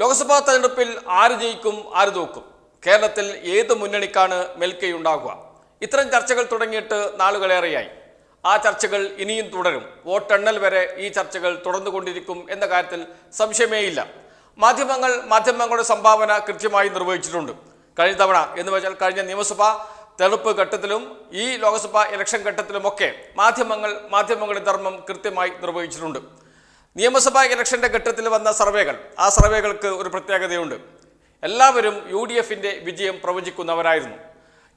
ലോക്സഭാ തെരഞ്ഞെടുപ്പിൽ ആര് ജയിക്കും ആര് തോക്കും? കേരളത്തിൽ ഏത് മുന്നണിക്കാണ് മെൽക്കയുണ്ടാകുക ഇത്തരം ചർച്ചകൾ തുടങ്ങിയിട്ട് നാളുകളേറെയായി. ആ ചർച്ചകൾ ഇനിയും തുടരും. വോട്ടെണ്ണൽ വരെ ഈ ചർച്ചകൾ തുടർന്നുകൊണ്ടിരിക്കും എന്ന കാര്യത്തിൽ സംശയമേയില്ല. മാധ്യമങ്ങൾ മാധ്യമങ്ങളുടെ സംഭാവന കൃത്യമായി നിർവഹിച്ചിട്ടുണ്ട്. കഴിഞ്ഞ തവണ എന്ന് വെച്ചാൽ കഴിഞ്ഞ നിയമസഭാ തെരഞ്ഞെടുപ്പ് ഘട്ടത്തിലും ഈ ലോക്സഭാ ഇലക്ഷൻ ഘട്ടത്തിലുമൊക്കെ മാധ്യമങ്ങൾ മാധ്യമങ്ങളുടെ ധർമ്മം കൃത്യമായി നിർവഹിച്ചിട്ടുണ്ട്. നിയമസഭാ ഇലക്ഷന്റെ ഘട്ടത്തിൽ വന്ന സർവേകൾ ആ സർവേകൾക്ക് ഒരു പ്രത്യേകതയുണ്ട്. എല്ലാവരും യു ഡി എഫിന്റെ വിജയം പ്രവചിക്കുന്നവരായിരുന്നു.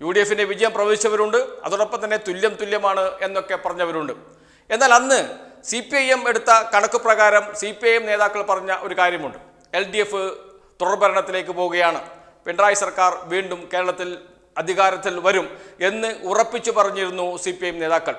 യു ഡി എഫിന്റെ വിജയം പ്രവചിച്ചവരുണ്ട് അതോടൊപ്പം തന്നെ തുല്യം തുല്യമാണ് എന്നൊക്കെ പറഞ്ഞവരുണ്ട്. എന്നാൽ അന്ന് സി പി ഐ എം എടുത്ത കണക്ക് പ്രകാരം സി പി ഐ എം നേതാക്കൾ പറഞ്ഞ ഒരു കാര്യമുണ്ട്. എൽ ഡി എഫ് തുടർഭരണത്തിലേക്ക് പോവുകയാണ്. പിണറായി സർക്കാർ വീണ്ടും കേരളത്തിൽ അധികാരത്തിൽ വരും എന്ന് ഉറപ്പിച്ചു പറഞ്ഞിരുന്നു സി പി ഐ എം നേതാക്കൾ.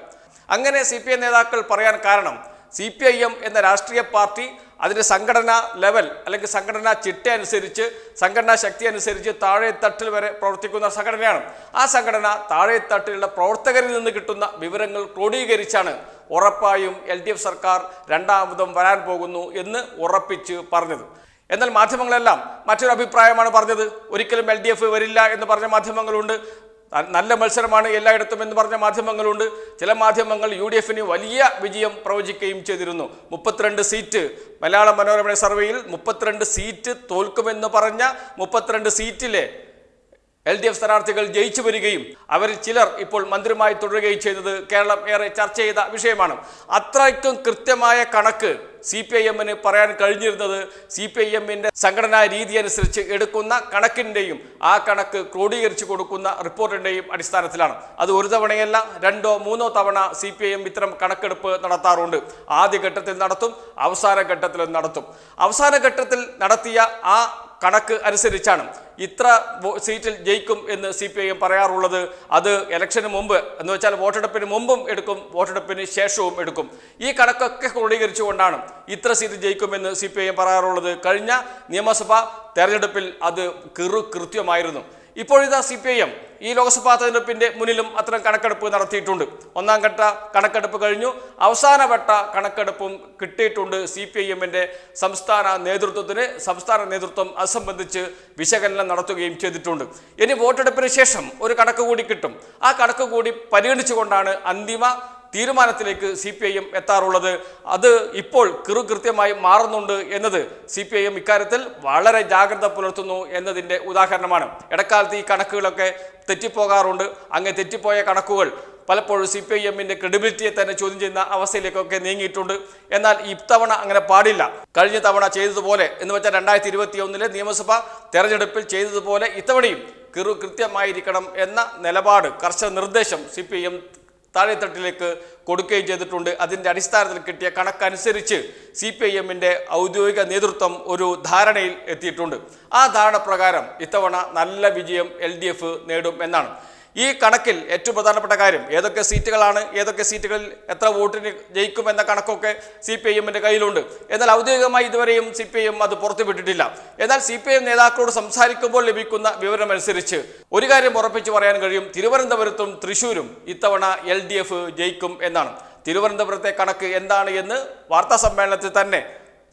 അങ്ങനെ സി പി ഐ നേതാക്കൾ പറയാൻ കാരണം സി പി ഐ എം എന്ന രാഷ്ട്രീയ പാർട്ടി അതിന്റെ സംഘടനാ ലെവൽ അല്ലെങ്കിൽ സംഘടനാ ചിട്ട അനുസരിച്ച് സംഘടനാ ശക്തി അനുസരിച്ച് താഴെത്തട്ടിൽ വരെ പ്രവർത്തിക്കുന്ന സംഘടനയാണ്. ആ സംഘടന താഴെത്തട്ടിലുള്ള പ്രവർത്തകരിൽ നിന്ന് കിട്ടുന്ന വിവരങ്ങൾ ക്രോഡീകരിച്ചാണ് ഉറപ്പായും എൽ ഡി എഫ് സർക്കാർ രണ്ടാമതും വരാൻ പോകുന്നു എന്ന് ഉറപ്പിച്ച് പറഞ്ഞത്. എന്നാൽ മാധ്യമങ്ങളെല്ലാം മറ്റൊരു അഭിപ്രായമാണ് പറഞ്ഞത്. ഒരിക്കലും എൽ ഡി എഫ് വരില്ല എന്ന് പറഞ്ഞ മാധ്യമങ്ങളുണ്ട്. നല്ല മത്സരമാണ് എല്ലായിടത്തും എന്ന് പറഞ്ഞ മാധ്യമങ്ങളുണ്ട്. ചില മാധ്യമങ്ങൾ യു ഡി എഫിന് വലിയ വിജയം പ്രവചിക്കുകയും ചെയ്തിരുന്നു. മുപ്പത്തിരണ്ട് സീറ്റ്. മലയാള മനോരമ സർവേയിൽ മുപ്പത്തിരണ്ട് സീറ്റ് തോൽക്കുമെന്ന് പറഞ്ഞ മുപ്പത്തിരണ്ട് സീറ്റിലെ എൽ ഡി എഫ് സ്ഥാനാർത്ഥികൾ ജയിച്ചു വരികയും അവരിൽ ചിലർ ഇപ്പോൾ മന്ത്രിമായി തുടരുകയും ചെയ്തത് കേരളം ഏറെ ചർച്ച ചെയ്ത വിഷയമാണ്. അത്രയ്ക്കും കൃത്യമായ കണക്ക് സി പി ഐ എമ്മിന് പറയാൻ കഴിഞ്ഞിരുന്നത് സി പി ഐ എമ്മിന്റെ സംഘടനാ രീതി അനുസരിച്ച് എടുക്കുന്ന കണക്കിന്റെയും ആ കണക്ക് ക്രോഡീകരിച്ചു കൊടുക്കുന്ന റിപ്പോർട്ടിന്റെയും അടിസ്ഥാനത്തിലാണ്. അത് ഒരു തവണയല്ല രണ്ടോ മൂന്നോ തവണ സി പി ഐ എം ഇത്തരം കണക്കെടുപ്പ് നടത്താറുണ്ട്. ആദ്യ ഘട്ടത്തിൽ നടത്തും അവസാന ഘട്ടത്തിലും നടത്തും. അവസാന ഘട്ടത്തിൽ നടത്തിയ ആ കണക്ക് അനുസരിച്ചാണ്. ഇത്ര സീറ്റിൽ ജയിക്കും എന്ന് സി പി ഐ എം പറയാറുള്ളത് അത് ഇലക്ഷന് മുമ്പ്. എന്ന് വെച്ചാൽ വോട്ടെടുപ്പിന് മുമ്പും എടുക്കും വോട്ടെടുപ്പിന് ശേഷവും എടുക്കും. ഈ കണക്കൊക്കെ ക്രോഡീകരിച്ചുകൊണ്ടാണ് ഇത്ര സീറ്റ് ജയിക്കുമെന്ന് സി പി ഐ എം പറയാറുള്ളത്. കഴിഞ്ഞ നിയമസഭാ തെരഞ്ഞെടുപ്പിൽ അത് കൃത്യമായിരുന്നു. ഇപ്പോഴിതാ സി പി ഐ എം ഈ ലോക്സഭാ തെരഞ്ഞെടുപ്പിന്റെ മുന്നിലും അത്തരം കണക്കെടുപ്പ് നടത്തിയിട്ടുണ്ട്. ഒന്നാം ഘട്ട കണക്കെടുപ്പ് കഴിഞ്ഞു. അവസാനവട്ട കണക്കെടുപ്പും കിട്ടിയിട്ടുണ്ട് സി പി ഐ എമ്മിന്റെ സംസ്ഥാന നേതൃത്വത്തിന്. സംസ്ഥാന നേതൃത്വം അത് സംബന്ധിച്ച് വിശകലനം നടത്തുകയും ചെയ്തിട്ടുണ്ട്. ഇനി വോട്ടെടുപ്പിന് ശേഷം ഒരു കണക്ക് കൂടി കിട്ടും. ആ കണക്ക് കൂടി പരിഗണിച്ചുകൊണ്ടാണ് അന്തിമ തീരുമാനത്തിലേക്ക് സി പി ഐ എം എത്താറുള്ളത്. അത് ഇപ്പോൾ കൃത്യമായി മാറുന്നുണ്ട് എന്നത് സി പി ഐ എം ഇക്കാര്യത്തിൽ വളരെ ജാഗ്രത പുലർത്തുന്നു എന്നതിന്റെ ഉദാഹരണമാണ്. ഇടക്കാലത്ത് ഈ കണക്കുകളൊക്കെ തെറ്റിപ്പോകാറുണ്ട്. അങ്ങനെ തെറ്റിപ്പോയ കണക്കുകൾ പലപ്പോഴും സി പി ഐ എമ്മിന്റെ ക്രെഡിബിലിറ്റിയെ തന്നെ ചോദ്യം ചെയ്യുന്ന അവസ്ഥയിലേക്കൊക്കെ നീങ്ങിയിട്ടുണ്ട്. എന്നാൽ ഇത്തവണ അങ്ങനെ പാടില്ല. കഴിഞ്ഞ തവണ ചെയ്തതുപോലെ എന്ന് വെച്ചാൽ രണ്ടായിരത്തി ഇരുപത്തി ഒന്നിലെ നിയമസഭാ തെരഞ്ഞെടുപ്പിൽ ചെയ്തതുപോലെ ഇത്തവണയും കൃത്യമായിരിക്കണം എന്ന നിലപാട് കർശന നിർദ്ദേശം സി പി ഐ എം താഴെത്തട്ടിലേക്ക് കൊടുക്കുകയും ചെയ്തിട്ടുണ്ട്. അതിന്റെ അടിസ്ഥാനത്തിൽ കിട്ടിയ കണക്കനുസരിച്ച് സി പി ഐ എമ്മിന്റെ ഔദ്യോഗിക നേതൃത്വം ഒരു ധാരണയിൽ എത്തിയിട്ടുണ്ട്. ആ ധാരണ പ്രകാരം ഇത്തവണ നല്ല വിജയം എൽ ഡി എഫ് നേടും എന്നാണ്. ഈ കണക്കിൽ ഏറ്റവും പ്രധാനപ്പെട്ട കാര്യം ഏതൊക്കെ സീറ്റുകളാണ് ഏതൊക്കെ സീറ്റുകളിൽ എത്ര വോട്ടിന് ജയിക്കും എന്ന കണക്കൊക്കെ സി പി ഐ എമ്മിന്റെ കയ്യിലുണ്ട്. എന്നാൽ ഔദ്യോഗികമായി ഇതുവരെയും സി പി ഐ എം അത് പുറത്തുവിട്ടിട്ടില്ല എന്നാൽ സി പി ഐ നേതാക്കളോട് സംസാരിക്കുമ്പോൾ ലഭിക്കുന്ന വിവരമനുസരിച്ച് ഒരു കാര്യം ഉറപ്പിച്ചു പറയാൻ കഴിയും. തിരുവനന്തപുരത്തും തൃശ്ശൂരും ഇത്തവണ എൽ ഡി എഫ് ജയിക്കും എന്നാണ്. തിരുവനന്തപുരത്തെ കണക്ക് എന്താണ് എന്ന് വാർത്താ സമ്മേളനത്തിൽ തന്നെ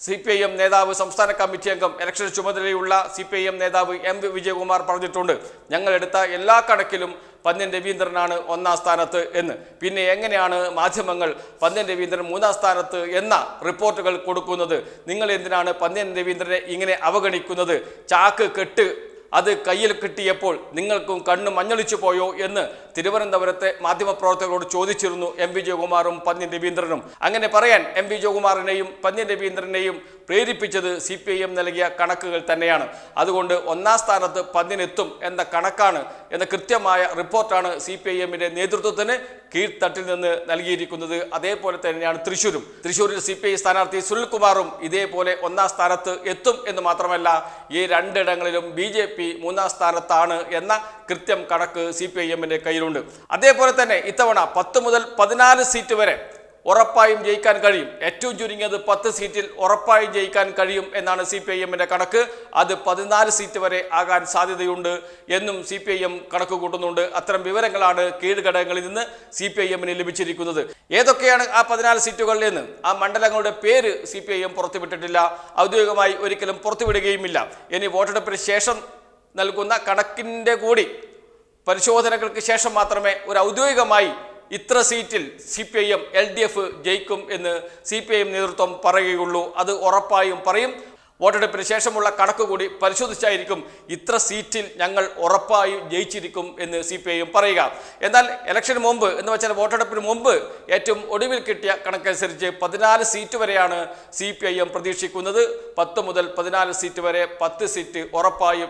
സി പി ഐ എം നേതാവ് സംസ്ഥാന കമ്മിറ്റി അംഗം ഇലക്ഷൻ ചുമതലയുള്ള സി പി ഐ എം നേതാവ് എം വിജയകുമാർ പറഞ്ഞിട്ടുണ്ട്. ഞങ്ങൾ എടുത്ത എല്ലാ കണക്കിലും പന്ന്യൻ രവീന്ദ്രനാണ് ഒന്നാം സ്ഥാനത്ത് എന്ന്. പിന്നെ എങ്ങനെയാണ് മാധ്യമങ്ങൾ പന്ന്യൻ രവീന്ദ്രൻ മൂന്നാം സ്ഥാനത്ത് എന്ന റിപ്പോർട്ടുകൾ കൊടുക്കുന്നത്? നിങ്ങൾ എന്തിനാണ് പന്ന്യൻ രവീന്ദ്രനെ ഇങ്ങനെ അവഗണിക്കുന്നത്? ചാക്ക് കെട്ട് അത് കയ്യിൽ കിട്ടിയപ്പോൾ നിങ്ങൾക്കും കണ്ണ് മഞ്ഞളിച്ചു പോയോ എന്ന് തിരുവനന്തപുരത്തെ മാധ്യമപ്രവർത്തകരോട് ചോദിച്ചിരുന്നു എം വി ജയകുമാറും പന്ന്യൻ രവീന്ദ്രനും. അങ്ങനെ പറയാൻ എം വി ജയകുമാറിനെയും പന്ന്യൻ രവീന്ദ്രനെയും പ്രേരിപ്പിച്ചത് സി പി ഐ എം നൽകിയ കണക്കുകൾ തന്നെയാണ്. അതുകൊണ്ട് ഒന്നാം സ്ഥാനത്ത് പന്നിനെത്തും എന്ന കണക്കാണ് എന്ന കൃത്യമായ റിപ്പോർട്ടാണ് സി പി ഐ എമ്മിന്റെ നേതൃത്വത്തിന് കീഴ്ത്തട്ടിൽ നിന്ന് നൽകിയിരിക്കുന്നത്. അതേപോലെ തന്നെയാണ് തൃശ്ശൂരും. തൃശ്ശൂരിൽ സി പി ഐ സ്ഥാനാർത്ഥി സുനിൽകുമാറും ഇതേപോലെ ഒന്നാം സ്ഥാനത്ത് എത്തും എന്ന് മാത്രമല്ല ഈ രണ്ടിടങ്ങളിലും ബി ജെ പി മൂന്നാം സ്ഥാനത്താണ് എന്ന കൃത്യം കണക്ക് സി പി ഐ എമ്മിന്റെ കയ്യിലുണ്ട്. അതേപോലെ തന്നെ ഇത്തവണ പത്ത് മുതൽ പതിനാല് സീറ്റ് വരെ ഉറപ്പായും ജയിക്കാൻ കഴിയും. ഏറ്റവും ചുരുങ്ങിയത് പത്ത് സീറ്റിൽ ഉറപ്പായും ജയിക്കാൻ കഴിയും എന്നാണ് സി പി ഐ എമ്മിന്റെ കണക്ക്. അത് പതിനാല് സീറ്റ് വരെ ആകാൻ സാധ്യതയുണ്ട് എന്നും സി പി ഐ എം കണക്ക് കൂട്ടുന്നുണ്ട്. അത്തരം വിവരങ്ങളാണ് കീഴ്ഘടകങ്ങളിൽ നിന്ന് സി പി ഐ എമ്മിന് ലഭിച്ചിരിക്കുന്നത്. ഏതൊക്കെയാണ് ആ പതിനാല് സീറ്റുകൾ എന്ന് ആ മണ്ഡലങ്ങളുടെ പേര് സി പി ഐ എം പുറത്തുവിട്ടിട്ടില്ല. ഔദ്യോഗികമായി ഒരിക്കലും പുറത്തുവിടുകയുമില്ല. ഇനി വോട്ടെടുപ്പിന് ശേഷം നൽകുന്ന കണക്കിന്റെ കൂടി പരിശോധനകൾക്ക് ശേഷം മാത്രമേ ഒരു ഔദ്യോഗികമായി ഇത്ര സീറ്റിൽ C P I M L D F ജയിക്കും എന്ന് സി പി ഐ എം നേതൃത്വം പറയുകയുള്ളൂ. അത് ഉറപ്പായും പറയും. വോട്ടെടുപ്പിന് ശേഷമുള്ള കണക്ക് കൂടി പരിശോധിച്ചായിരിക്കും ഇത്ര സീറ്റിൽ ഞങ്ങൾ ഉറപ്പായും ജയിച്ചിരിക്കും എന്ന് സി പി ഐ എം പറയുക. എന്നാൽ ഇലക്ഷന് മുമ്പ് എന്ന് വെച്ചാൽ വോട്ടെടുപ്പിന് മുമ്പ് ഏറ്റവും ഒടുവിൽ കിട്ടിയ കണക്കനുസരിച്ച് പതിനാല് സീറ്റ് വരെയാണ് സി പി ഐ എം പ്രതീക്ഷിക്കുന്നത്. പത്ത് മുതൽ പതിനാല് സീറ്റ് വരെ പത്ത് സീറ്റ് ഉറപ്പായും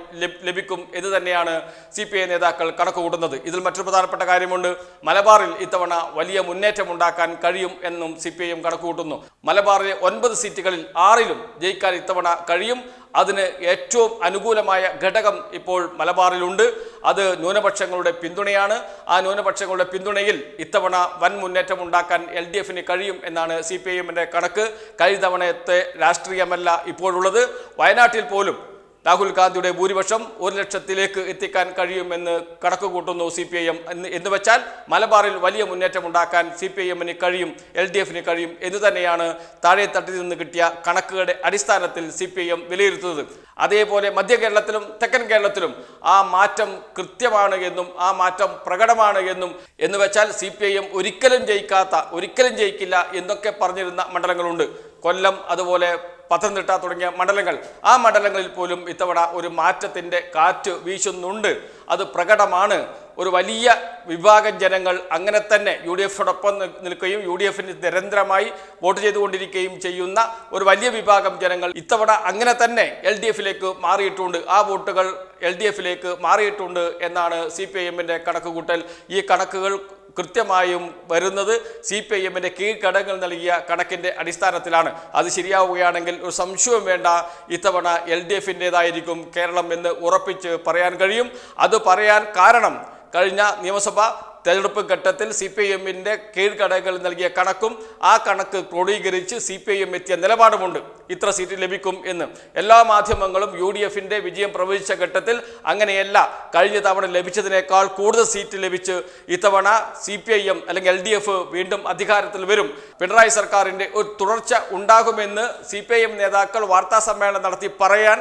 ലഭിക്കും എന്ന് തന്നെയാണ് സി പി ഐ നേതാക്കൾ കണക്ക് കൂട്ടുന്നത് ഇതിൽ മറ്റൊരു പ്രധാനപ്പെട്ട കാര്യമുണ്ട്. മലബാറിൽ ഇത്തവണ വലിയ മുന്നേറ്റം ഉണ്ടാക്കാൻ കഴിയും എന്നും സി പി ഐ എം കണക്ക് കൂട്ടുന്നു മലബാറിലെ ഒൻപത് സീറ്റുകളിൽ ആറിലും ജയിക്കാൻ ഇത്തവണ കഴിയും. അതിന് ഏറ്റവും അനുകൂലമായ ഘടകം ഇപ്പോൾ മലബാറിലുണ്ട്. അത് ന്യൂനപക്ഷങ്ങളുടെ പിന്തുണയാണ്. ആ ന്യൂനപക്ഷങ്ങളുടെ പിന്തുണയിൽ ഇത്തവണ വൻ മുന്നേറ്റം ഉണ്ടാക്കാൻ എൽ ഡി എഫിന് കഴിയും എന്നാണ് സി പി ഐ എമ്മിന്റെ കണക്ക്. കഴിഞ്ഞ തവണത്തെ രാഷ്ട്രീയമല്ല ഇപ്പോഴുള്ളത്. വയനാട്ടിൽ പോലും രാഹുൽ ഗാന്ധിയുടെ ഭൂരിപക്ഷം ഒരു ലക്ഷത്തിലേക്ക് എത്തിക്കാൻ കഴിയുമെന്ന് കണക്ക് കൂട്ടുന്നു സി പി ഐ എം. എന്ന് വെച്ചാൽ മലബാറിൽ വലിയ മുന്നേറ്റം ഉണ്ടാക്കാൻ സി പി ഐ എമ്മിന് കഴിയും എൽ ഡി എഫിന് കഴിയും എന്ന് തന്നെയാണ് താഴെ തട്ടിൽ നിന്ന് കിട്ടിയ കണക്കുകളുടെ അടിസ്ഥാനത്തിൽ സി പി ഐ എം വിലയിരുത്തുന്നത്. അതേപോലെ മധ്യ കേരളത്തിലും തെക്കൻ കേരളത്തിലും ആ മാറ്റം കൃത്യമാണ് എന്നും ആ മാറ്റം പ്രകടമാണ് എന്നും എന്ന് വെച്ചാൽ സി പി ഐ എം ഒരിക്കലും ജയിക്കാത്ത ഒരിക്കലും ജയിക്കില്ല എന്നൊക്കെ പറഞ്ഞിരുന്ന മണ്ഡലങ്ങളുണ്ട്. കൊല്ലം അതുപോലെ പത്തനംതിട്ട തുടങ്ങിയ മണ്ഡലങ്ങൾ. ആ മണ്ഡലങ്ങളിൽ പോലും ഇത്തവണ ഒരു മാറ്റത്തിന്റെ കാറ്റ് വീശുന്നുണ്ട്. അത് പ്രകടമാണ്. ഒരു വലിയ വിഭാഗം ജനങ്ങൾ അങ്ങനെ തന്നെ യു ഡി എഫിനോടൊപ്പം നിൽക്കുകയും യു ഡി എഫിന് നിരന്തരമായി വോട്ട് ചെയ്തുകൊണ്ടിരിക്കുകയും ചെയ്യുന്ന ഒരു വലിയ വിഭാഗം ജനങ്ങൾ ഇത്തവണ അങ്ങനെ തന്നെ എൽ ഡി എഫിലേക്ക് മാറിയിട്ടുണ്ട്. ആ വോട്ടുകൾ എൽ ഡി എഫിലേക്ക് മാറിയിട്ടുണ്ട് എന്നാണ് സി പി ഐ എമ്മിന്റെ കണക്കുകൂട്ടൽ. ഈ കണക്കുകൾ കൃത്യമായും വരുന്നത് സി പി ഐ എമ്മിന്റെ കീഴ്ഘടകങ്ങൾ നൽകിയ കണക്കിന്റെ അടിസ്ഥാനത്തിലാണ്. അത് ശരിയാവുകയാണെങ്കിൽ ഒരു സംശയവും വേണ്ട. ഇത്തവണ എൽ ഡി എഫിന്റേതായിരിക്കും കേരളം എന്ന് ഉറപ്പിച്ച് പറയാൻ കഴിയും. അത് പറയാൻ കാരണം കഴിഞ്ഞ നിയമസഭ തെരഞ്ഞെടുപ്പ് ഘട്ടത്തിൽ സി പി എമ്മിന്റെ കീഴ്ഘടകങ്ങൾ നൽകിയ കണക്കും ആ കണക്ക് ക്രോഡീകരിച്ച് സി പി എം എത്തിയ നിലപാടുമുണ്ട്. ഇത്ര സീറ്റ് ലഭിക്കും എന്ന്. എല്ലാ മാധ്യമങ്ങളും യു ഡി എഫിന്റെ വിജയം പ്രവചിച്ച ഘട്ടത്തിൽ അങ്ങനെയല്ല. കഴിഞ്ഞ തവണ ലഭിച്ചതിനേക്കാൾ കൂടുതൽ സീറ്റ് ലഭിച്ച് ഇത്തവണ സി പി ഐ എം അല്ലെങ്കിൽ എൽ ഡി എഫ് വീണ്ടും അധികാരത്തിൽ വരും. പിണറായി സർക്കാരിന്റെ ഒരു തുടർച്ച ഉണ്ടാകുമെന്ന് സി പി ഐ എം നേതാക്കൾ വാർത്താ സമ്മേളനം നടത്തി പറയാൻ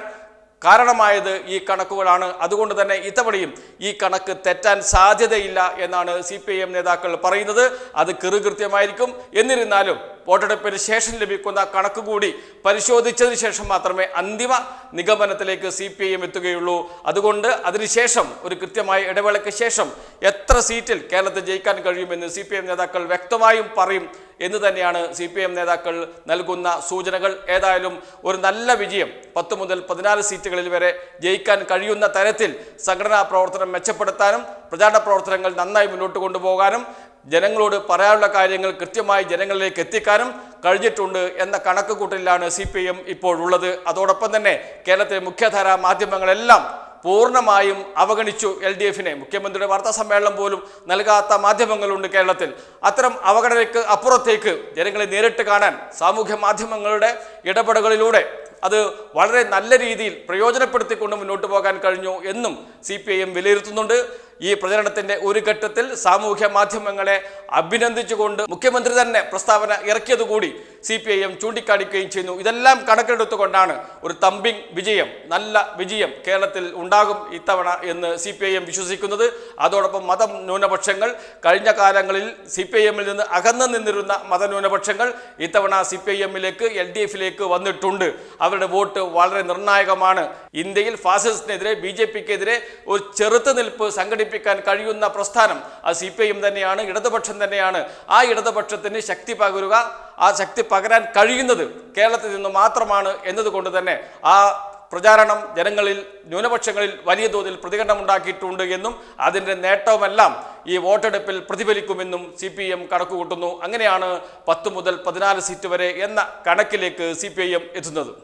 കാരണമായത് ഈ കണക്കുകളാണ്. അതുകൊണ്ട് തന്നെ ഇത്തവണയും ഈ കണക്ക് തെറ്റാൻ സാധ്യതയില്ല എന്നാണ് സി നേതാക്കൾ പറയുന്നത്. അത് കൃതകൃത്യമായിരിക്കും എന്നിരുന്നാലും വോട്ടെടുപ്പിന് ശേഷം ലഭിക്കുന്ന കണക്ക് കൂടി പരിശോധിച്ചതിന് ശേഷം മാത്രമേ അന്തിമ നിഗമനത്തിലേക്ക് സി പി ഐ എം എത്തുകയുള്ളൂ. അതുകൊണ്ട് അതിനുശേഷം ഒരു കൃത്യമായ ഇടവേളയ്ക്ക് ശേഷം എത്ര സീറ്റിൽ കേരളത്തിൽ ജയിക്കാൻ കഴിയുമെന്ന് സി നേതാക്കൾ വ്യക്തമായും പറയും എന്ന് തന്നെയാണ് സി പി എം നേതാക്കൾ നൽകുന്ന സൂചനകൾ. ഏതായാലും ഒരു നല്ല വിജയം പത്ത് മുതൽ പതിനാല് സീറ്റുകളിൽ വരെ ജയിക്കാൻ കഴിയുന്ന തരത്തിൽ സംഘടനാ പ്രവർത്തനം മെച്ചപ്പെടുത്താനും പ്രചാരണ പ്രവർത്തനങ്ങൾ നന്നായി മുന്നോട്ട് കൊണ്ടുപോകാനും ജനങ്ങളോട് പറയാനുള്ള കാര്യങ്ങൾ കൃത്യമായി ജനങ്ങളിലേക്ക് എത്തിക്കാനും കഴിഞ്ഞിട്ടുണ്ട് എന്ന കണക്ക് കൂട്ടലിലാണ് സി പി എം ഇപ്പോഴുള്ളത് അതോടൊപ്പം തന്നെ കേരളത്തിലെ മുഖ്യധാര മാധ്യമങ്ങളെല്ലാം പൂർണമായും അവഗണിച്ചു എൽ ഡി എഫിനെ മുഖ്യമന്ത്രിയുടെ വാർത്താ സമ്മേളനം പോലും നൽകാത്ത മാധ്യമങ്ങളുണ്ട് കേരളത്തിൽ. അത്തരം അവഗണനയ്ക്ക് അപ്പുറത്തേക്ക് ജനങ്ങളെ നേരിട്ട് കാണാൻ സാമൂഹ്യ മാധ്യമങ്ങളുടെ ഇടപെടലുകളിലൂടെ അത് വളരെ നല്ല രീതിയിൽ പ്രയോജനപ്പെടുത്തിക്കൊണ്ട് മുന്നോട്ട് പോകാൻ കഴിഞ്ഞു എന്നും സി വിലയിരുത്തുന്നുണ്ട്. ഈ പ്രചരണത്തിന്റെ ഒരു ഘട്ടത്തിൽ സാമൂഹ്യ മാധ്യമങ്ങളെ അഭിനന്ദിച്ചുകൊണ്ട് മുഖ്യമന്ത്രി തന്നെ പ്രസ്താവന ഇറക്കിയതുകൂടി സി പി ഐ എം ചൂണ്ടിക്കാണിക്കുകയും ചെയ്യുന്നു. ഇതെല്ലാം കണക്കിലെടുത്തുകൊണ്ടാണ് ഒരു തമ്പിങ് വിജയം നല്ല വിജയം കേരളത്തിൽ ഉണ്ടാകും ഇത്തവണ എന്ന് സി പി ഐ എം വിശ്വസിക്കുന്നത്. അതോടൊപ്പം മത ന്യൂനപക്ഷങ്ങൾ കഴിഞ്ഞ കാലങ്ങളിൽ സി പി ഐ എമ്മിൽ നിന്ന് അകന്നു നിന്നിരുന്ന മതന്യൂനപക്ഷങ്ങൾ ഇത്തവണ സി പി ഐ എമ്മിലേക്ക് എൽ ഡി എഫിലേക്ക് വന്നിട്ടുണ്ട്. അവരുടെ വോട്ട് വളരെ നിർണായകമാണ്. ഇന്ത്യയിൽ ഫാസിസത്തിനെതിരെ ബി ജെ പിക്കെതിരെ ഒരു ചെറുത്തുനിൽപ്പ് സംഘടിപ്പിക്കാൻ കഴിയുന്ന പ്രസ്ഥാനം ആ സി പി ഐ എം തന്നെയാണ് ഇടതുപക്ഷം തന്നെയാണ്. ആ ഇടതുപക്ഷത്തിന് ശക്തി പകരുക ആ ശക്തി പകരാൻ കഴിയുന്നത് കേരളത്തിൽ നിന്ന് മാത്രമാണ് എന്നതുകൊണ്ട് തന്നെ ആ പ്രചാരണം ജനങ്ങളിൽ ന്യൂനപക്ഷങ്ങളിൽ വലിയ തോതിൽ പ്രതികരണം ഉണ്ടാക്കിയിട്ടുണ്ട് എന്നും അതിന്റെ നേട്ടവുമെല്ലാം ഈ വോട്ടെടുപ്പിൽ പ്രതിഫലിക്കുമെന്നും സി പി എം കണക്കുകൂട്ടുന്നു. അങ്ങനെയാണ് പത്ത് മുതൽ പതിനാല് സീറ്റ് വരെ എന്ന കണക്കിലേക്ക് സി പി ഐ എം എത്തുന്നത്.